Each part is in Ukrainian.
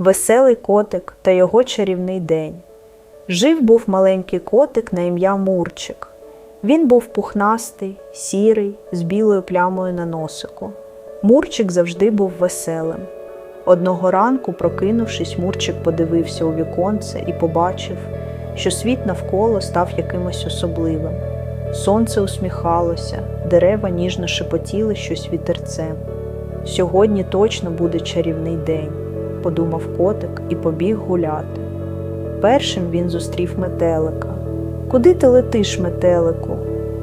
Веселий котик та його чарівний день. Жив був маленький котик на ім'я Мурчик. Він був пухнастий, сірий, з білою плямою на носику. Мурчик завжди був веселим. Одного ранку, прокинувшись, Мурчик подивився у віконце і побачив, що світ навколо став якимось особливим. Сонце усміхалося, дерева ніжно шепотіли щось вітерцем. Сьогодні точно буде чарівний день, подумав котик і побіг гуляти. Першим він зустрів метелика. Куди ти летиш, метелику?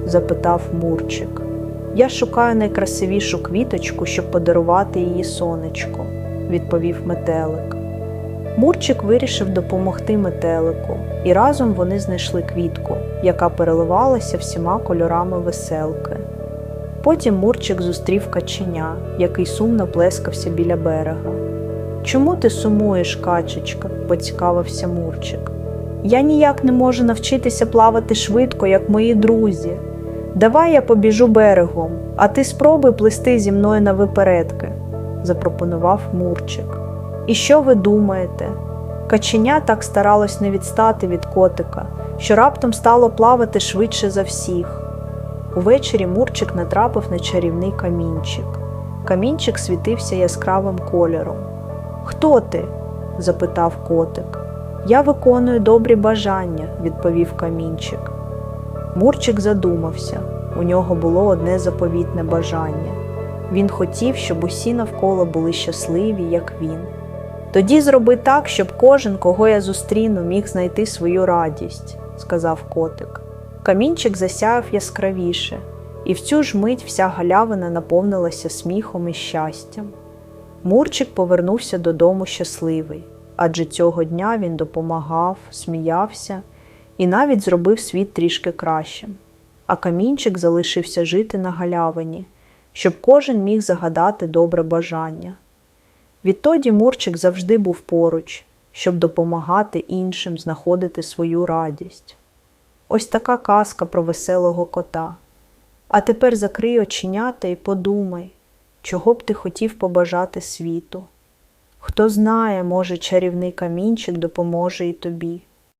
запитав Мурчик. Я шукаю найкрасивішу квіточку, щоб подарувати її сонечку, відповів метелик. Мурчик вирішив допомогти метелику, і разом вони знайшли квітку, яка переливалася всіма кольорами веселки. Потім Мурчик зустрів каченя, який сумно плескався біля берега. Чому ти сумуєш, качечка? поцікавився Мурчик. Я ніяк не можу навчитися плавати швидко, як мої друзі. Давай я побіжу берегом, а ти спробуй плисти зі мною на випередки, запропонував Мурчик. І що ви думаєте? Каченя так старалось не відстати від котика, що раптом стало плавати швидше за всіх. Увечері Мурчик натрапив на чарівний камінчик. Камінчик світився яскравим кольором. Хто ти? запитав котик. Я виконую добрі бажання, відповів камінчик. Мурчик задумався. У нього було одне заповітне бажання. Він хотів, щоб усі навколо були щасливі, як він. Тоді зроби так, щоб кожен, кого я зустріну, міг знайти свою радість, сказав котик. Камінчик засяяв яскравіше, і в цю ж мить вся галявина наповнилася сміхом і щастям. Мурчик повернувся додому щасливий, адже цього дня він допомагав, сміявся і навіть зробив світ трішки кращим. А камінчик залишився жити на галявині, щоб кожен міг загадати добре бажання. Відтоді Мурчик завжди був поруч, щоб допомагати іншим знаходити свою радість. Ось така казка про веселого кота. А тепер закрий оченята і подумай, чого б ти хотів побажати світу. Хто знає, може, чарівний камінчик допоможе і тобі.